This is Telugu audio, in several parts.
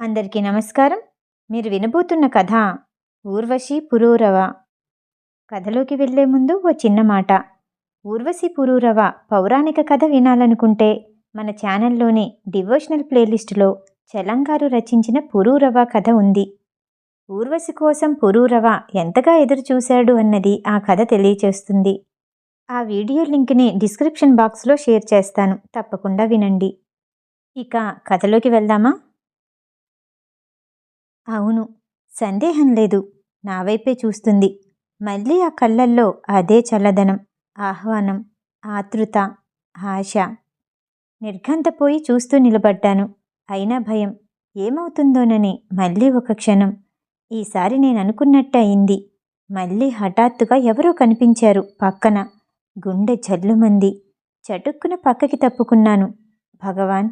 అందరికీ నమస్కారం. మీరు వినబోతున్న కథ ఊర్వశి పురూరవ. కథలోకి వెళ్ళే ముందు ఓ చిన్న మాట. ఊర్వశి పురూరవ పౌరాణిక కథ వినాలనుకుంటే మన ఛానల్లోని డివోషనల్ ప్లేలిస్టులో చలంగారు రచించిన పురూరవ కథ ఉంది. ఊర్వశి కోసం పురూరవ ఎంతగా ఎదురు చూశాడు అన్నది ఆ కథ తెలియచేస్తుంది. ఆ వీడియో లింక్ని డిస్క్రిప్షన్ బాక్స్లో షేర్ చేస్తాను. తప్పకుండా వినండి. ఇక కథలోకి వెళ్దామా? అవును సందేహం లేదు. నా వైపే చూస్తుంది. మళ్ళీ ఆ కళ్ళల్లో అదే చల్లదనం ఆహ్వానం ఆతృత ఆశ. నిర్ఘంతపోయి చూస్తూ నిలబడ్డాను. అయినా భయం. ఏమవుతుందోనని మళ్ళీ ఒక క్షణం. ఈసారి నేను అనుకున్నట్టు అయింది. మళ్ళీ హఠాత్తుగా ఎవరో కనిపించారు పక్కన. గుండె జల్లుమంది. చటుక్కున పక్కకి తప్పుకున్నాను. భగవాన్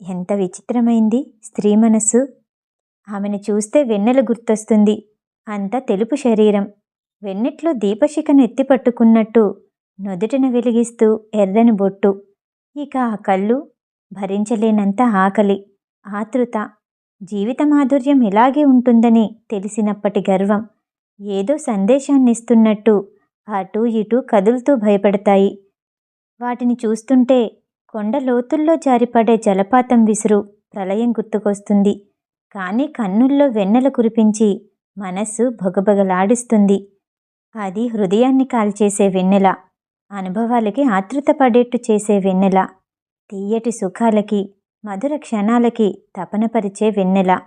ఎంత విచిత్రమైంది. స్త్రీ మనస్సు. ఆమెను చూస్తే వెన్నెల గుర్తొస్తుంది. అంత తెలుపు శరీరం. వెన్నెట్లో దీపశిఖను ఎత్తి పట్టుకున్నట్టు నుదుటిన వెలిగిస్తూ ఎర్రని బొట్టు. ఇక ఆ కళ్ళు భరించలేనంత ఆకలి ఆతృత. జీవిత మాధుర్యం ఇలాగే ఉంటుందని తెలిసినప్పటి గర్వం. ఏదో సందేశాన్నిస్తున్నట్టు అటూ ఇటూ కదులుతూ భయపడతాయి. వాటిని చూస్తుంటే కొండ లోతుల్లో జారిపడే జలపాతం విసురు ప్రళయం గుర్తుకొస్తుంది. కానీ కన్నుల్లో వెన్నెల కురిపించి మనస్సు భొగభగలాడిస్తుంది. అది హృదయాన్ని కాల్చేసే వెన్నెల అనుభవాలకి ఆతృత పడేట్టు చేసే వెన్నెల తీయటి సుఖాలకి మధుర క్షణాలకి తపనపరిచే వెన్నెల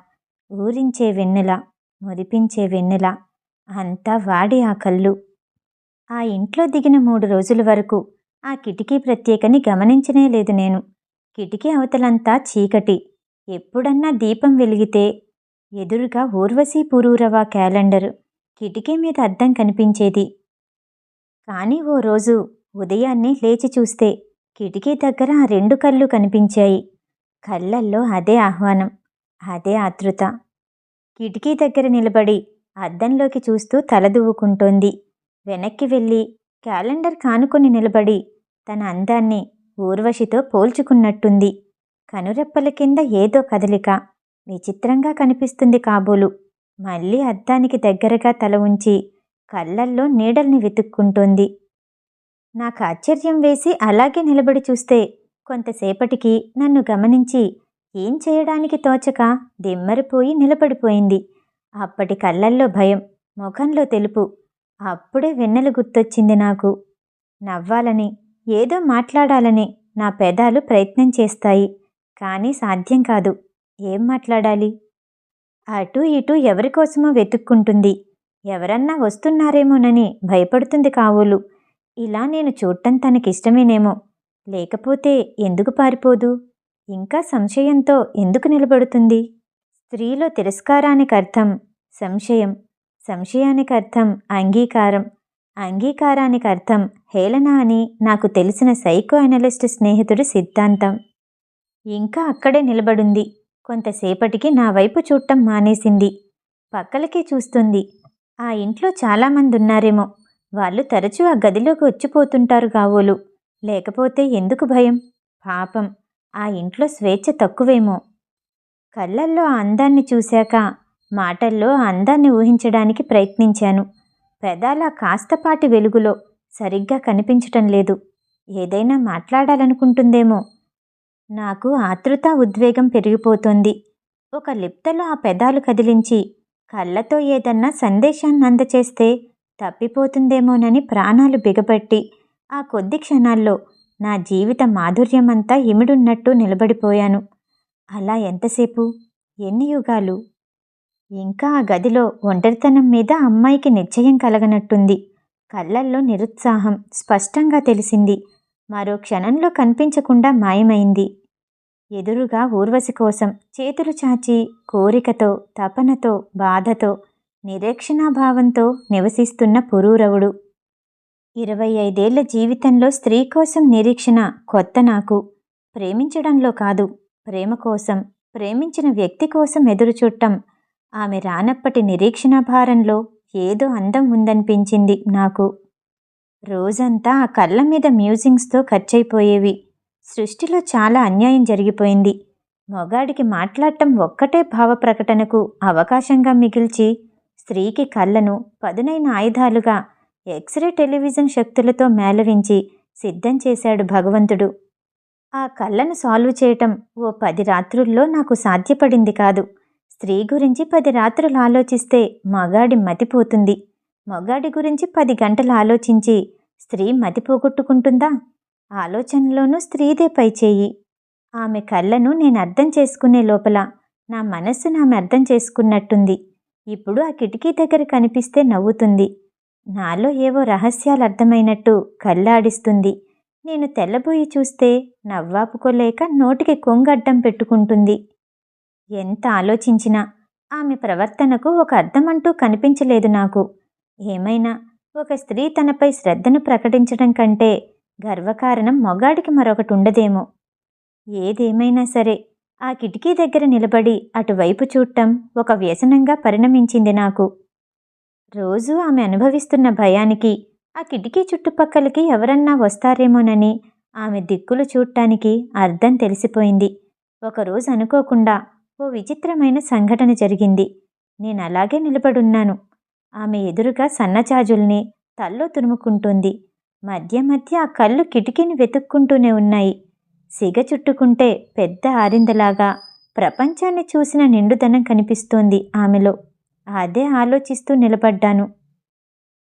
ఊరించే వెన్నెల మురిపించే వెన్నెల అంతా వాడి ఆ కళ్ళు. ఆ ఇంట్లో దిగిన మూడు రోజుల వరకు ఆ కిటికీ ప్రత్యేకని గమనించనే లేదు నేను. కిటికీ అవతలంతా చీకటి. ఎప్పుడన్నా దీపం వెలిగితే ఎదురుగా ఊర్వశీ పురూరవ క్యాలెండర్ కిటికీ మీద అద్దం కనిపించేది. కానీ ఓ రోజు ఉదయాన్నే లేచి చూస్తే కిటికీ దగ్గర ఆ రెండు కళ్ళు కనిపించాయి. కళ్ళల్లో అదే ఆహ్వానం అదే ఆతృత. కిటికీ దగ్గర నిలబడి అద్దంలోకి చూస్తూ తలదువ్వుకుంటోంది వెనక్కి వెళ్ళి క్యాలెండర్ కానుకొని నిలబడి తన అందాన్ని ఊర్వశితో పోల్చుకున్నట్టుంది. కనురెప్పల కింద ఏదో కదలిక. విచిత్రంగా కనిపిస్తుంది కాబోలు. మళ్ళీ అద్దానికి దగ్గరగా తల ఉంచి కళ్ళల్లో నీడల్ని వెతుక్కుంటోంది. నాకు ఆశ్చర్యం వేసి అలాగే నిలబడి చూస్తే కొంతసేపటికి నన్ను గమనించి ఏం చేయడానికి తోచక? దిమ్మరిపోయి నిలబడిపోయింది. అప్పటి కళ్ళల్లో భయం ముఖంలో తెలుపు. అప్పుడే వెన్నెలు గుర్తొచ్చింది నాకు. నవ్వాలని ఏదో మాట్లాడాలని నా పెదాలు ప్రయత్నం చేస్తాయి. కానీ సాధ్యం కాదు. ఏం మాట్లాడాలి? అటు ఇటు ఎవరికోసమో వెతుక్కుంటుంది. ఎవరన్నా వస్తున్నారేమోనని భయపడుతుంది కావులు. ఇలా నేను చూడటం తనకిష్టమేనేమో. లేకపోతే ఎందుకు పారిపోదు? ఇంకా సంశయంతో ఎందుకు నిలబడుతుంది? స్త్రీలో తిరస్కారానికి అర్థం సంశయం సంశయానికి అర్థం అంగీకారం అంగీకారానికి అర్థం హేళన అని నాకు తెలిసిన సైకో అనలిస్ట్ స్నేహితుడి సిద్ధాంతం. ఇంకా అక్కడే నిలబడుంది. కొంతసేపటికి నా వైపు చూడటం మానేసింది. పక్కలకే చూస్తుంది. ఆ ఇంట్లో చాలామంది ఉన్నారేమో వాళ్ళు తరచూ ఆ గదిలోకి వచ్చిపోతుంటారు కావోలు లేకపోతే ఎందుకు భయం? పాపం. ఆ ఇంట్లో స్వేచ్ఛ తక్కువేమో. కళ్ళల్లో ఆ అందాన్ని చూశాక మాటల్లో ఆ అందాన్ని ఊహించడానికి ప్రయత్నించాను. పెదాల కాస్తపాటి వెలుగులో సరిగ్గా కనిపించటం లేదు. ఏదైనా మాట్లాడాలనుకుంటుందేమో. నాకు ఆతృత ఉద్వేగం పెరిగిపోతోంది. ఒక లిప్తలో ఆ పెదాలు కదిలించి కళ్ళతో ఏదన్నా సందేశాన్ని అందచేస్తే తప్పిపోతుందేమోనని ప్రాణాలు బిగబట్టి ఆ కొద్ది క్షణాల్లో నా జీవిత మాధుర్యమంతా ఇమిడున్నట్టు నిలబడిపోయాను. అలా ఎంతసేపు? ఎన్ని యుగాలు? ఇంకా ఆ గదిలో ఒంటరితనం మీద అమ్మాయికి నిశ్చయం కలగనట్టుంది. కళ్ళల్లో నిరుత్సాహం స్పష్టంగా తెలిసింది. మరో క్షణంలో కనిపించకుండా మాయమైంది. ఎదురుగా ఊర్వశి కోసం చేతులు చాచి కోరికతో తపనతో బాధతో నిరీక్షణాభావంతో నివసిస్తున్న పురూరవుడు. ఇరవై ఐదేళ్ళ జీవితంలో స్త్రీ కోసం నిరీక్షణ కొత్త నాకు. ప్రేమించడంలో కాదు ప్రేమ కోసం ప్రేమించిన వ్యక్తి కోసం ఎదురుచూడటం. ఆమె రానప్పటి నిరీక్షణ భారంలో ఏదో అందం ఉందనిపించింది నాకు. రోజంతా ఆ కళ్ళ మీద మ్యూజింగ్స్తో ఖర్చయిపోయేవి సృష్టిలో చాలా అన్యాయం జరిగిపోయింది. మొగాడికి మాట్లాడటం ఒక్కటే భావప్రకటనకు అవకాశంగా మిగిల్చి స్త్రీకి కళ్ళను పదునైన ఆయుధాలుగా ఎక్స్రే టెలివిజన్ శక్తులతో మేళవించి సిద్ధం చేశాడు భగవంతుడు. ఆ కళ్ళను సాల్వ్ చేయటం ఓ పది రాత్రుల్లో నాకు సాధ్యపడింది కాదు. స్త్రీ గురించి పది రాత్రులు ఆలోచిస్తే మగాడి మతిపోతుంది మగాడి గురించి పది గంటలు ఆలోచించి స్త్రీ మతి పోగొట్టుకుంటుందా? ఆలోచనలోనూ స్త్రీదే పై చేయి. ఆమె కళ్ళను నేను అర్థం చేసుకునే లోపల నా మనస్సు నామె అర్థం చేసుకున్నట్టుంది. ఇప్పుడు ఆ కిటికీ దగ్గర కనిపిస్తే నవ్వుతుంది. నాలో ఏవో రహస్యాలు అర్థమైనట్టు కళ్ళాడిస్తుంది. నేను తెల్లబోయి చూస్తే నవ్వాపుకోలేక నోటికి కొంగడ్డం పెట్టుకుంటుంది. ఎంత ఆలోచించినా ఆమె ప్రవర్తనకు ఒక అర్థమంటూ కనిపించలేదు నాకు. ఏమైనా ఒక స్త్రీ తనపై శ్రద్ధను ప్రకటించడం కంటే గర్వకారణం మొగాడికి మరొకటి ఉండదేమో ఏదేమైనా సరే ఆ కిటికీ దగ్గర నిలబడి అటువైపు చూడటం ఒక వ్యసనంగా పరిణమించింది నాకు. రోజూ ఆమె అనుభవిస్తున్న భయానికి ఆ కిటికీ చుట్టుపక్కలకి ఎవరన్నా వస్తారేమోనని ఆమె దిక్కులు చూడటానికి అర్థం తెలిసిపోయింది. ఒకరోజు అనుకోకుండా ఓ విచిత్రమైన సంఘటన జరిగింది. నేను అలాగే నిలబడున్నాను. ఆమె ఎదురుగా సన్నచాజుల్ని తల్లో తురుముకుంటుంది. మధ్య మధ్య ఆ కళ్ళు కిటికీని వెతుక్కుంటూనే ఉన్నాయి. సిగ చుట్టుకుంటే పెద్ద ఆరిందలాగా ప్రపంచాన్ని చూసిన నిండుదనం కనిపిస్తోంది ఆమెలో. అదే ఆలోచిస్తూ నిలబడ్డాను.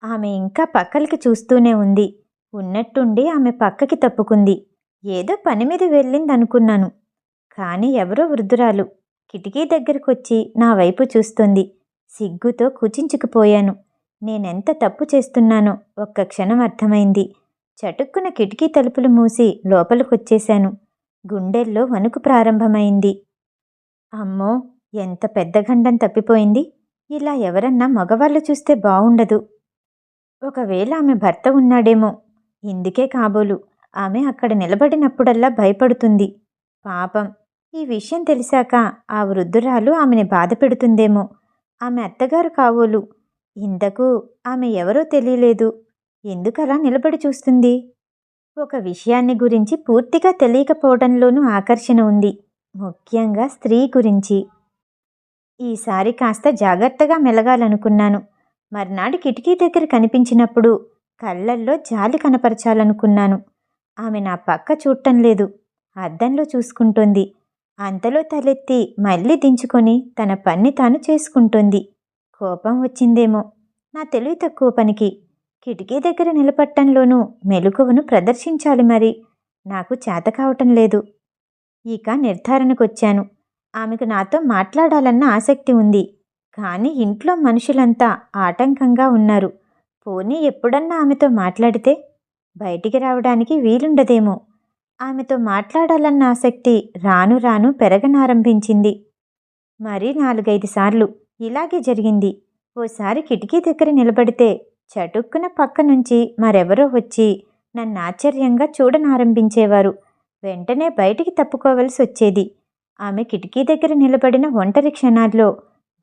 ఆమె ఇంకా పక్కలకి చూస్తూనే ఉంది. ఉన్నట్టుండి ఆమె పక్కకి తప్పుకుంది. ఏదో పని మీద వెళ్ళిందనుకున్నాను. కానీ ఎవరో వృద్ధురాలు కిటికీ దగ్గరకొచ్చి నా వైపు చూస్తుంది. సిగ్గుతో కుచించుకుపోయాను. నేనెంత తప్పు చేస్తున్నానో ఒక్క క్షణం అర్థమైంది. చటుక్కున కిటికీ తలుపులు మూసి లోపలికొచ్చేశాను. గుండెల్లో వణుకు ప్రారంభమైంది. అమ్మో! ఎంత పెద్ద గండం తప్పిపోయింది. ఇలా ఎవరన్నా మగవాళ్ళు చూస్తే బావుండదు. ఒకవేళ ఆమె భర్త ఉన్నాడేమో. ఇందుకే కాబోలు. ఆమె అక్కడ నిలబడినప్పుడల్లా భయపడుతుంది. పాపం! ఈ విషయం తెలిసాక ఆ వృద్ధురాలు ఆమెని బాధ పెడుతుందేమో ఆమె అత్తగారు కావోలు. ఇంతకు ఆమె ఎవరో తెలియలేదు. ఎందుకలా నిలబడి చూస్తుంది? ఒక విషయాన్ని గురించి పూర్తిగా తెలియకపోవడంలోనూ ఆకర్షణ ఉంది. ముఖ్యంగా స్త్రీ గురించి. ఈసారి కాస్త జాగ్రత్తగా మెలగాలనుకున్నాను. మర్నాడు కిటికీ దగ్గర కనిపించినప్పుడు కళ్ళల్లో జాలి కనపరచాలనుకున్నాను. ఆమె నా పక్క చూడటం లేదు. అద్దంలో చూసుకుంటోంది. అంతలో తలెత్తి మళ్ళీ దించుకొని తన పని తాను చేసుకుంటోంది. కోపం వచ్చిందేమో. నా తెలివి తక్కువ పనికి కిటికీ దగ్గర నిలబట్టంలోనూ మెలకువను ప్రదర్శించాలి మరి. నాకు చేత కావటం లేదు. ఇక నిర్ధారణకొచ్చాను. ఆమెకు నాతో మాట్లాడాలన్న ఆసక్తి ఉంది. కానీ ఇంట్లో మనుషులంతా ఆటంకంగా ఉన్నారు. పోనీ ఎప్పుడన్నా ఆమెతో మాట్లాడితే బయటికి రావడానికి వీలుండదేమో. ఆమెతో మాట్లాడాలన్న ఆసక్తి రాను రాను పెరగనారంభించింది. మరి నాలుగైదు సార్లు ఇలాగే జరిగింది. ఓసారి కిటికీ దగ్గర నిలబడితే చటుక్కున పక్క నుంచి మరెవరో వచ్చి నన్ను ఆశ్చర్యంగా చూడనారంభించేవారు. వెంటనే బయటికి తప్పుకోవలసి వచ్చేది. ఆమె కిటికీ దగ్గర నిలబడిన ఒంటరి క్షణాల్లో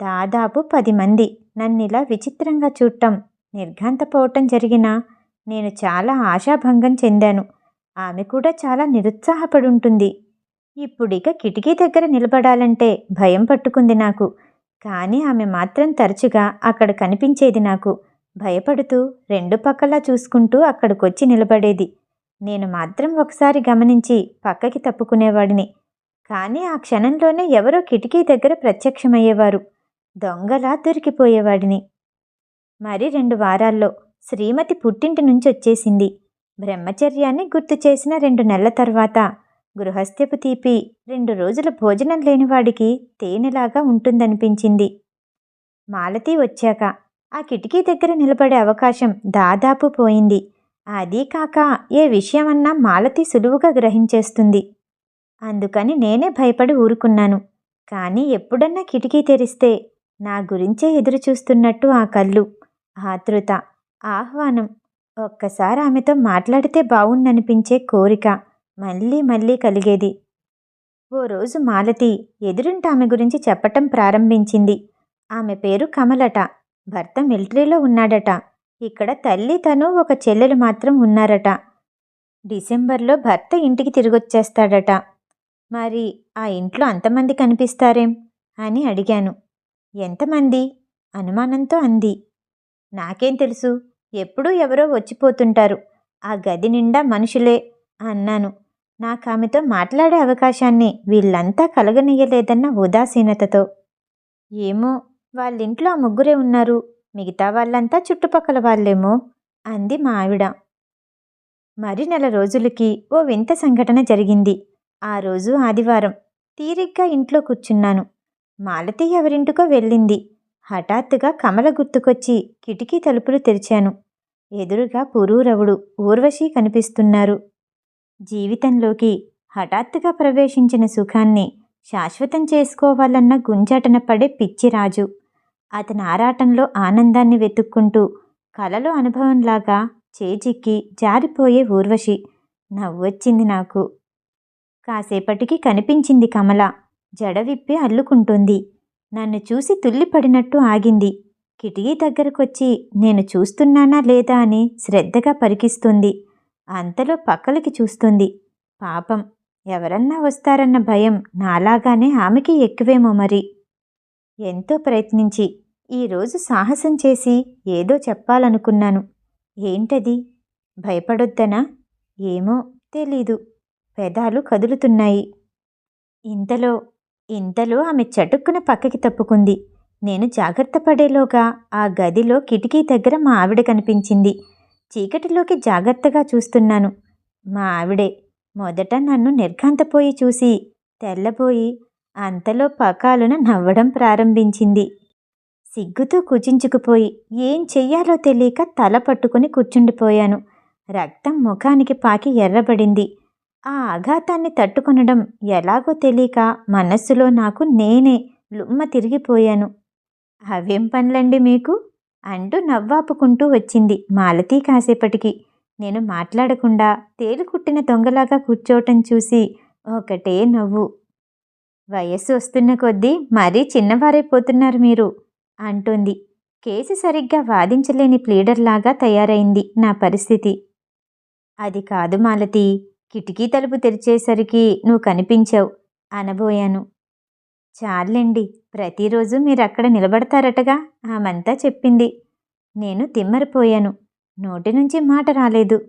దాదాపు పది మంది నన్నిలా విచిత్రంగా చూడటం నిర్ఘాంతపోవటం జరిగినా నేను చాలా ఆశాభంగం చెందాను. ఆమె కూడా చాలా నిరుత్సాహపడుంటుంది. ఇప్పుడిక కిటికీ దగ్గర నిలబడాలంటే భయం పట్టుకుంది నాకు. కానీ ఆమె మాత్రం తరచుగా అక్కడ కనిపించేది నాకు. భయపడుతూ రెండు పక్కలా చూసుకుంటూ అక్కడికొచ్చి నిలబడేది. నేను మాత్రం ఒకసారి గమనించి పక్కకి తప్పుకునేవాడిని. కానీ ఆ క్షణంలోనే ఎవరో కిటికీ దగ్గర ప్రత్యక్షమయ్యేవారు. దొంగలా దొరికిపోయేవాడిని. మరి రెండు వారాల్లో శ్రీమతి పుట్టింటి నుంచి వచ్చేసింది బ్రహ్మచర్యాన్ని గుర్తు చేసిన రెండు నెలల తర్వాత గృహస్థ్యపు తీపి రెండు రోజుల భోజనం లేనివాడికి తేనెలాగా ఉంటుందనిపించింది. మాలతి వచ్చాక ఆ కిటికీ దగ్గర నిలబడే అవకాశం దాదాపు పోయింది. అదీ కాక ఏ విషయమన్నా మాలతి సులువుగా గ్రహించేస్తుంది. అందుకని నేనే భయపడి ఊరుకున్నాను. కానీ ఎప్పుడన్నా కిటికీ తెరిస్తే నా గురించే ఎదురు చూస్తున్నట్టు ఆ కళ్ళు ఆతృత ఆహ్వానం ఒక్కసారి ఆమెతో మాట్లాడితే బావుందనిపించే కోరిక. మళ్ళీ మళ్ళీ కలిగేది. ఓ రోజు మాలతి ఎదురింట ఆమె గురించి చెప్పటం ప్రారంభించింది. ఆమె పేరు కమలట. భర్త మిలిటరీలో ఉన్నాడట. ఇక్కడ తల్లి తను ఒక చెల్లెలు మాత్రం ఉన్నారట. డిసెంబర్లో భర్త ఇంటికి తిరిగొచ్చేస్తాడట. మరి ఆ ఇంట్లో అంతమంది కనిపిస్తారేం? అని అడిగాను. ఎంతమంది? అనుమానంతో అంది. నాకేం తెలుసు? ఎప్పుడూ ఎవరో వచ్చిపోతుంటారు. ఆ గది నిండా మనుషులే అన్నాను. నాకు ఆమెతో మాట్లాడే అవకాశాన్ని వీళ్ళంతా కలగనీయలేదన్న ఉదాసీనతతో. ఏమో వాళ్ళింట్లో ఆ ముగ్గురే ఉన్నారు. మిగతా వాళ్ళంతా చుట్టుపక్కల వాళ్ళేమో అంది మా ఆవిడ. మరి నెల రోజులకి ఓ వింత సంఘటన జరిగింది. ఆ రోజు ఆదివారం తీరిగ్గా ఇంట్లో కూర్చున్నాను. మాలతి ఎవరింటికో వెళ్ళింది. హఠాత్తుగా కమల గుర్తుకొచ్చి కిటికీ తలుపులు తెరిచాను. ఎదురుగా పురూరవుడు ఊర్వశి కనిపిస్తున్నారు. జీవితంలోకి హఠాత్తుగా ప్రవేశించిన సుఖాన్ని శాశ్వతం చేసుకోవాలన్న గుంజాటన పడే పిచ్చిరాజు అతని ఆరాటంలో ఆనందాన్ని వెతుక్కుంటూ కలలో అనుభవంలాగా చేజిక్కి జారిపోయే ఊర్వశి. నవ్వొచ్చింది నాకు. కాసేపటికి కనిపించింది కమల. జడ విప్పి అల్లుకుంటుంది. నన్ను చూసి తుల్లిపడినట్టు ఆగింది. కిటికీ దగ్గరకొచ్చి నేను చూస్తున్నానా లేదా అని శ్రద్ధగా పరికిస్తుంది. అంతలో పక్కలకి చూస్తుంది. పాపం ఎవరన్నా వస్తారన్న భయం నాలాగానే ఆమెకి ఎక్కువేమో మరి. ఎంతో ప్రయత్నించి ఈరోజు సాహసం చేసి ఏదో చెప్పాలనుకున్నాను. ఏంటది? భయపడొద్దనా? ఏమో తెలీదు. పెదాలు కదులుతున్నాయి. ఇంతలో ఇంతలో ఆమె చటుక్కున పక్కకి తప్పుకుంది. నేను జాగ్రత్త పడేలోగా ఆ గదిలో కిటికీ దగ్గర మా ఆవిడ కనిపించింది. చీకటిలోకి జాగ్రత్తగా చూస్తున్నాను. మా ఆవిడే మొదట నన్ను నిర్ఘాంతపోయి చూసి తెల్లబోయి అంతలో పకాలున నవ్వడం ప్రారంభించింది. సిగ్గుతో కుచించుకుపోయి ఏం చెయ్యాలో తెలియక తల పట్టుకుని కూర్చుండిపోయాను. రక్తం ముఖానికి పాకి ఎర్రబడింది. ఆ ఆఘాతాన్ని తట్టుకొనడం ఎలాగో తెలియక మనస్సులో నాకు నేనే లుమ్మ తిరిగిపోయాను. అవేం పనులండి మీకు? అంటూ నవ్వాపుకుంటూ వచ్చింది మాలతీ కాసేపటికి. నేను మాట్లాడకుండా తేలుకుట్టిన దొంగలాగా కూర్చోవటం చూసి ఒకటే నవ్వు. వయస్సు వస్తున్న కొద్దీ మరీ చిన్నవారైపోతున్నారు మీరు అంటుంది. కేసు సరిగ్గా వాదించలేని ప్లీడర్లాగా తయారైంది నా పరిస్థితి. అది కాదు మాలతి కిటికీ తలుపు తెరిచేసరికి నువ్వు కనిపించావు అనబోయాను. చాలండి. ప్రతిరోజు మీరు అక్కడ నిలబడతారటగా ఆమంతా చెప్పింది. నేను తిమ్మరిపోయాను. నోటి నుంచి మాట రాలేదు.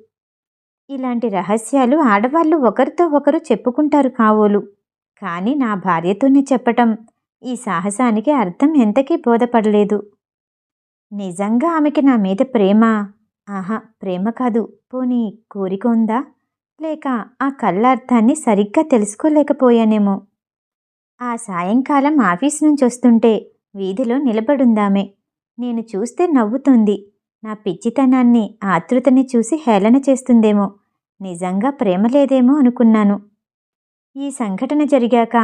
ఇలాంటి రహస్యాలు ఆడవాళ్ళు ఒకరితో ఒకరు చెప్పుకుంటారు కావోలు. కానీ నా భార్యతోనే చెప్పటం ఈ సాహసానికి అర్థం ఎంతకీ బోధపడలేదు. నిజంగా ఆమెకి నా మీద ప్రేమ? ఆహా ప్రేమ కాదు. పోనీ కోరిక ఉందా? లేక ఆ కళ్ళార్థాన్ని సరిగ్గా తెలుసుకోలేకపోయానేమో. ఆ సాయంకాలం ఆఫీస్ నుంచి వస్తుంటే వీధిలో నిలబడుందామే. నేను చూస్తే నవ్వుతుంది. నా పిచ్చితనాన్ని ఆతృతని చూసి హేళన చేస్తుందేమో. నిజంగా ప్రేమ లేదేమో అనుకున్నాను. ఈ సంఘటన జరిగాక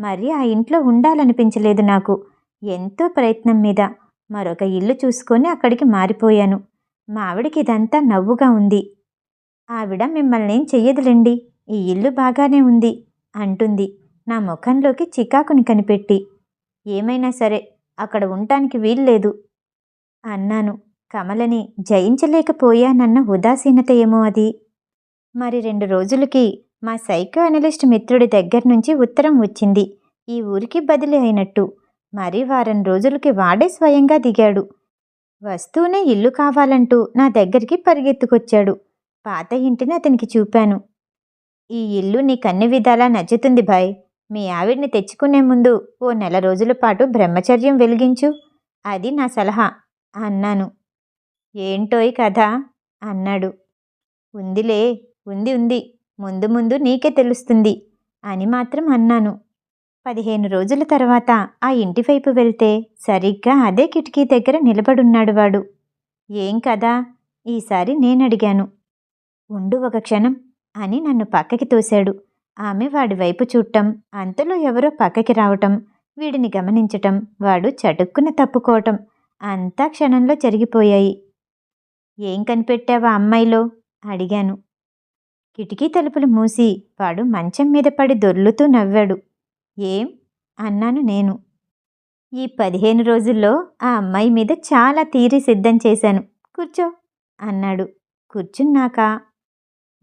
మరి ఆ ఇంట్లో ఉండాలనిపించలేదు నాకు. ఎంతో ప్రయత్నం మీద మరొక ఇల్లు చూసుకొని అక్కడికి మారిపోయాను. మా ఆవిడకి ఇదంతా నవ్వుగా ఉంది. ఆవిడ మిమ్మల్ని ఏం చెయ్యదులేండి. ఈ ఇల్లు బాగానే ఉంది అంటుంది. నా ముఖంలోకి చికాకుని కనిపెట్టి ఏమైనా సరే అక్కడ ఉండటానికి వీల్లేదు అన్నాను. కమలని జయించలేకపోయానన్న ఉదాసీనత ఏమో అది. మరి రెండు రోజులకి మా సైకో అనలిస్ట్ మిత్రుడి దగ్గర నుంచి ఉత్తరం వచ్చింది. ఈ ఊరికి బదిలీ అయినట్టు. మరి వారం రోజులకి వాడే స్వయంగా దిగాడు. వస్తూనే ఇల్లు కావాలంటూ నా దగ్గరికి పరిగెత్తుకొచ్చాడు. పాత ఇంటిని అతనికి చూపాను. ఈ ఇల్లు నీకన్ని విధాలా నచ్చుతుంది భాయ్ మీ ఆవిడ్ని తెచ్చుకునే ముందు ఓ నెల రోజుల పాటు బ్రహ్మచర్యం వెలిగించు. అది నా సలహా అన్నాను. ఏంటోయ్ కథ అన్నాడు. ఉందిలే ఉంది ఉంది. ముందు ముందు నీకే తెలుస్తుంది అని మాత్రం అన్నాను. పదిహేను రోజుల తర్వాత ఆ ఇంటి వైపు వెళ్తే సరిగ్గా అదే కిటికీ దగ్గర నిలబడున్నాడు వాడు. ఏం కదా ఈసారి నేనడిగాను. ఉండు ఒక క్షణం అని నన్ను పక్కకి తోశాడు. ఆమె వాడి వైపు చూడటం అంతలో ఎవరో పక్కకి రావటం వీడిని గమనించటం వాడు చటుక్కున తప్పుకోవటం అంతా క్షణంలో జరిగిపోయాయి. ఏం కనిపెట్టావా అమ్మాయిలో? అడిగాను. కిటికీ తలుపులు మూసి వాడు మంచం మీద పడి దొర్లుతూ నవ్వాడు. ఏం? అన్నాను నేను. ఈ పదిహేను రోజుల్లో ఆ అమ్మాయి మీద చాలా తీరి సిద్ధం చేశాను. కూర్చో అన్నాడు. కూర్చున్నాక.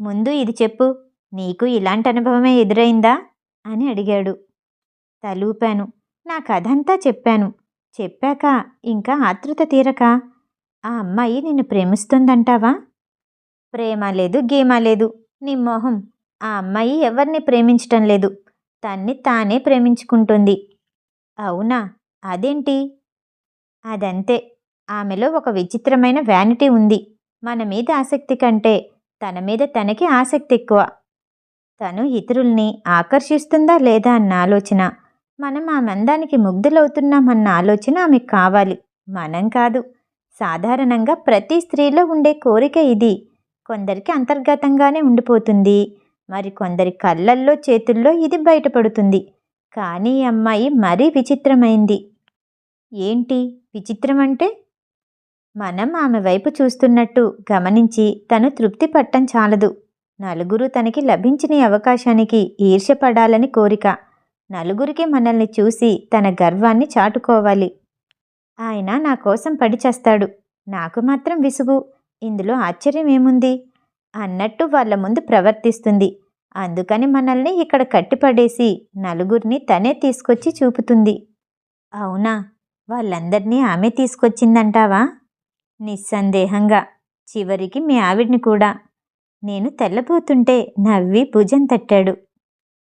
ముందు ఇది చెప్పు. నీకు ఇలాంటి అనుభవమే ఎదురైందా? అని అడిగాడు. తలూపాను. నా కథంతా చెప్పాను. చెప్పాక ఇంకా ఆతృత తీరక ఆ అమ్మాయి నిన్ను ప్రేమిస్తుందంటావా? ప్రేమ లేదు గేమ లేదు. నీ మొహం. ఆ అమ్మాయి ఎవరిని ప్రేమించటం లేదు. తన్ని తానే ప్రేమించుకుంటుంది. అవునా? అదేంటి? అదంతే. ఆమెలో ఒక విచిత్రమైన వ్యానిటీ ఉంది. మన మీద ఆసక్తి కంటే తన మీద తనకి ఆసక్తి ఎక్కువ. తను ఇతరుల్ని ఆకర్షిస్తుందా లేదా అన్న ఆలోచన. మనం ఆ మందానికి ముగ్ధులవుతున్నామన్న ఆలోచన ఆమెకు కావాలి. మనం కాదు. సాధారణంగా ప్రతి స్త్రీలో ఉండే కోరిక ఇది. కొందరికి అంతర్గతంగానే ఉండిపోతుంది. మరి కొందరి కళ్ళల్లో చేతుల్లో ఇది బయటపడుతుంది. కానీ అమ్మాయి మరీ విచిత్రమైంది. ఏంటి? విచిత్రం అంటే మనం ఆమె వైపు చూస్తున్నట్టు గమనించి తను తృప్తి పట్టం చాలదు. నలుగురు తనకి లభించిన అవకాశానికి ఈర్ష్యపడాలని కోరిక. నలుగురికి మనల్ని చూసి తన గర్వాన్ని చాటుకోవాలి. ఆయన నా కోసం పడిచేస్తాడు నాకు మాత్రం విసుగు. ఇందులో ఆశ్చర్యం ఏముంది? అన్నట్టు వాళ్ళ ముందు ప్రవర్తిస్తుంది. అందుకని మనల్ని ఇక్కడ కట్టిపడేసి నలుగురిని తనే తీసుకొచ్చి చూపుతుంది. అవునా? వాళ్ళందరినీ ఆమె తీసుకొచ్చిందంటావా? నిస్సందేహంగా. చివరికి మీ ఆవిడ్ని కూడా. నేను తెల్లబోతుంటే నవ్వి భుజం తట్టాడు.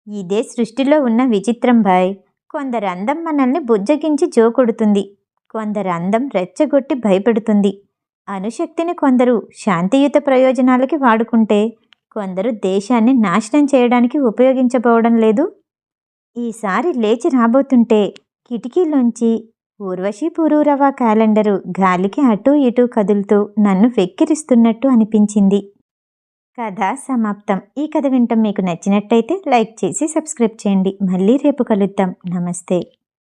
ఇదే సృష్టిలో ఉన్న విచిత్రం బాయ్ కొందరు అందం మనల్ని బుజ్జగించి జోకొడుతుంది. కొందరు అందం రెచ్చగొట్టి భయపెడుతుంది. అణుశక్తిని కొందరు శాంతియుత ప్రయోజనాలకి వాడుకుంటే కొందరు దేశాన్ని నాశనం చేయడానికి ఉపయోగించబోవడం లేదు. ఈసారి లేచి రాబోతుంటే కిటికీలోంచి ఊర్వశీ పురూరవ క్యాలెండరు గాలికి అటూ ఇటూ కదులుతూ నన్ను వెక్కిరిస్తున్నట్టు అనిపించింది. కథ సమాప్తం. ఈ కథ వింటం మీకు నచ్చినట్టయితే లైక్ చేసి సబ్స్క్రైబ్ చేయండి. మళ్ళీ రేపు కలుద్దాం. నమస్తే.